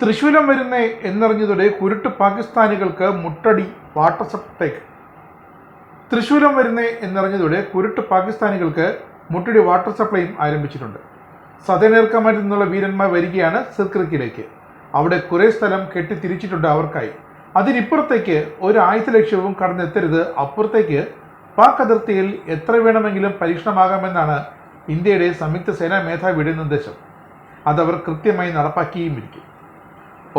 തൃശൂലം വരുന്നേ എന്നറിഞ്ഞതോടെ കുരുട്ട് പാകിസ്ഥാനികൾക്ക് മുട്ടടി വാട്ടർ സപ്ലൈക്ക് തൃശൂലം വരുന്നേ എന്നറിഞ്ഞതോടെ കുരുട്ട് പാകിസ്ഥാനികൾക്ക് മുട്ടടി വാട്ടർ സപ്ലൈയും ആരംഭിച്ചിട്ടുണ്ട്. സതേനേർക്കമാരിൽ നിന്നുള്ള വീരന്മാർ വരികയാണ് സിർക്രിക്കിലേക്ക് അവിടെ കുറേ സ്ഥലം കെട്ടി തിരിച്ചിട്ടുണ്ട് അവർക്കായി. അതിനിപ്പുറത്തേക്ക് ഒരു ആയുധ ലക്ഷ്യവും കടന്നെത്തരുത്. അപ്പുറത്തേക്ക് പാക് അതിർത്തിയിൽ എത്ര വേണമെങ്കിലും പരീക്ഷണമാകാമെന്നാണ് ഇന്ത്യയുടെ സംയുക്ത സേനാ മേധാവിയുടെ നിർദ്ദേശം. അതവർ കൃത്യമായി നടപ്പാക്കിയുമിരിക്കും.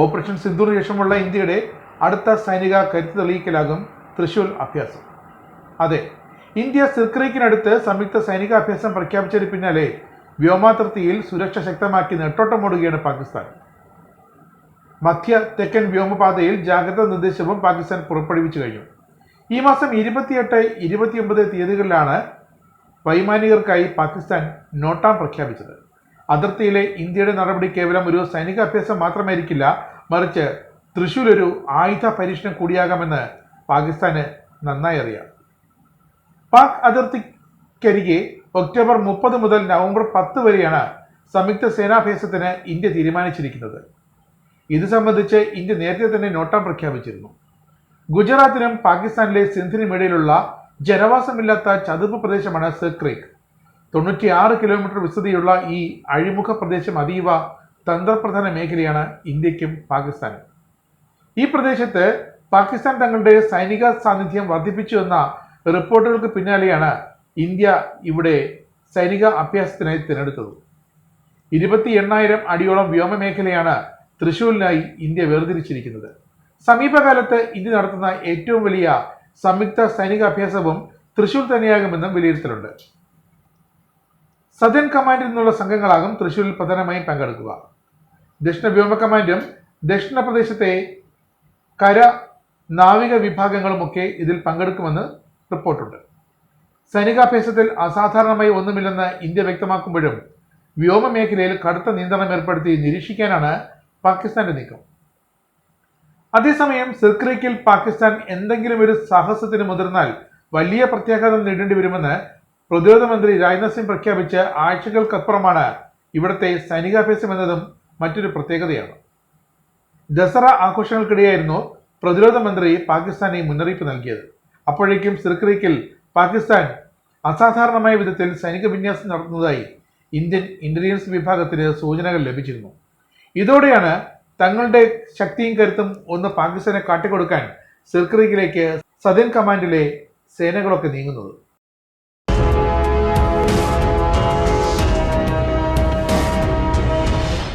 ഓപ്പറേഷൻ സിന്ധുവിന് ശേഷമുള്ള ഇന്ത്യയുടെ അടുത്ത സൈനിക കരുത്ത് തെളിയിക്കലാകും തൃശൂർ അഭ്യാസം. അതെ ഇന്ത്യ സിർക്രീക്കിനടുത്ത് സംയുക്ത സൈനിക അഭ്യാസം പ്രഖ്യാപിച്ചതിന് പിന്നാലെ വ്യോമാതിർത്തിയിൽ സുരക്ഷ ശക്തമാക്കി നെട്ടോട്ടമോടുകയാണ് പാകിസ്ഥാൻ. മധ്യ തെക്കൻ വ്യോമപാതയിൽ ജാഗ്രതാ നിർദ്ദേശവും പാകിസ്ഥാൻ പുറപ്പെടുവിച്ചു കഴിഞ്ഞു. ഈ മാസം ഇരുപത്തിയെട്ട് ഇരുപത്തിയൊമ്പത് തീയതികളിലാണ് വൈമാനികർക്കായി പാകിസ്ഥാൻ നോട്ടാം പ്രഖ്യാപിച്ചത്. അതിർത്തിയിലെ ഇന്ത്യയുടെ നടപടി കേവലം ഒരു സൈനിക അഭ്യാസം മാത്രമായിരിക്കില്ല മറിച്ച് തൃശൂർ ഒരു ആയുധ പരീക്ഷണം കൂടിയാകാമെന്ന് പാകിസ്ഥാന് നന്നായി അറിയാം. പാക് അതിർത്തിക്കരികെ ഒക്ടോബർ മുപ്പത് മുതൽ നവംബർ പത്ത് വരെയാണ് സംയുക്ത സേനാഭ്യാസത്തിന് ഇന്ത്യ തീരുമാനിച്ചിരിക്കുന്നത്. ഇത് സംബന്ധിച്ച് ഇന്ത്യ നേരത്തെ തന്നെ നോട്ടം പ്രഖ്യാപിച്ചിരുന്നു. ഗുജറാത്തിനും പാകിസ്ഥാനിലെ സിന്ധിനും ഇടയിലുള്ള ജനവാസമില്ലാത്ത ചതുപ്പ് പ്രദേശമാണ് സിക്രീക്ക് തൊണ്ണൂറ്റിയാറ് കിലോമീറ്റർ വിസ്തൃതിയുള്ള ഈ അഴിമുഖ പ്രദേശം അതീവ തന്ത്രപ്രധാന മേഖലയാണ് ഇന്ത്യക്കും പാകിസ്ഥാനും. ഈ പ്രദേശത്ത് പാകിസ്ഥാൻ തങ്ങളുടെ സൈനിക സാന്നിധ്യം വർദ്ധിപ്പിച്ചു എന്ന റിപ്പോർട്ടുകൾക്ക് പിന്നാലെയാണ് ഇന്ത്യ ഇവിടെ സൈനിക അഭ്യാസത്തിനായി തിരഞ്ഞെടുത്തത്. ഇരുപത്തി എണ്ണായിരം അടിയോളം വ്യോമ മേഖലയാണ് തൃശൂരിനായി ഇന്ത്യ വേർതിരിച്ചിരിക്കുന്നത്. സമീപകാലത്ത് ഇന്ത്യ നടത്തുന്ന ഏറ്റവും വലിയ സംയുക്ത സൈനിക അഭ്യാസവും തൃശൂർ തന്നെയാകുമെന്നും വിലയിരുത്തലുണ്ട്. സദേൺ കമാൻഡിൽ നിന്നുള്ള സംഘങ്ങളാകും തൃശൂരിൽ പ്രധാനമായും പങ്കെടുക്കുക. ദക്ഷിണ വ്യോമ കമാൻഡും ദക്ഷിണ പ്രദേശത്തെ കര നാവിക വിഭാഗങ്ങളുമൊക്കെ ഇതിൽ പങ്കെടുക്കുമെന്ന് റിപ്പോർട്ടുണ്ട്. സൈനികാഭ്യാസത്തിൽ അസാധാരണമായി ഒന്നുമില്ലെന്ന് ഇന്ത്യ വ്യക്തമാക്കുമ്പോഴും വ്യോമ മേഖലയിൽ കടുത്ത നിയന്ത്രണം ഏർപ്പെടുത്തി നിരീക്ഷിക്കാനാണ് പാകിസ്ഥാന്റെ നീക്കം. അതേസമയം സിർക്രീക്കിൽ പാകിസ്ഥാൻ എന്തെങ്കിലും ഒരു സാഹസത്തിന് മുതിർന്നാൽ വലിയ പ്രത്യാഘാതം നേരിടേണ്ടി വരുമെന്ന് പ്രതിരോധ മന്ത്രി രാജ്നാഥ് സിംഗ് പ്രഖ്യാപിച്ച ആഴ്ചകൾക്കപ്പുറമാണ് ഇവിടുത്തെ സൈനികാഭ്യാസം എന്നതും മറ്റൊരു പ്രത്യേകതയാണ്. ദസറ ആഘോഷങ്ങൾക്കിടെയായിരുന്നു പ്രതിരോധ മന്ത്രി പാകിസ്ഥാനെ മുന്നറിയിപ്പ് നൽകിയത്. അപ്പോഴേക്കും സിർക്രീക്കിൽ പാകിസ്ഥാൻ അസാധാരണമായ വിധത്തിൽ സൈനിക വിന്യാസം നടത്തുന്നതായി ഇന്ത്യൻ ഇന്റലിജൻസ് വിഭാഗത്തിന് സൂചനകൾ ലഭിച്ചിരുന്നു. ഇതോടെയാണ് തങ്ങളുടെ ശക്തിയും കരുത്തും ഒന്ന് പാകിസ്ഥാനെ കാട്ടിക്കൊടുക്കാൻ സിർക്രീക്കിലേക്ക് സദൻ കമാൻഡിലെ സേനകളൊക്കെ നീങ്ങുന്നത്.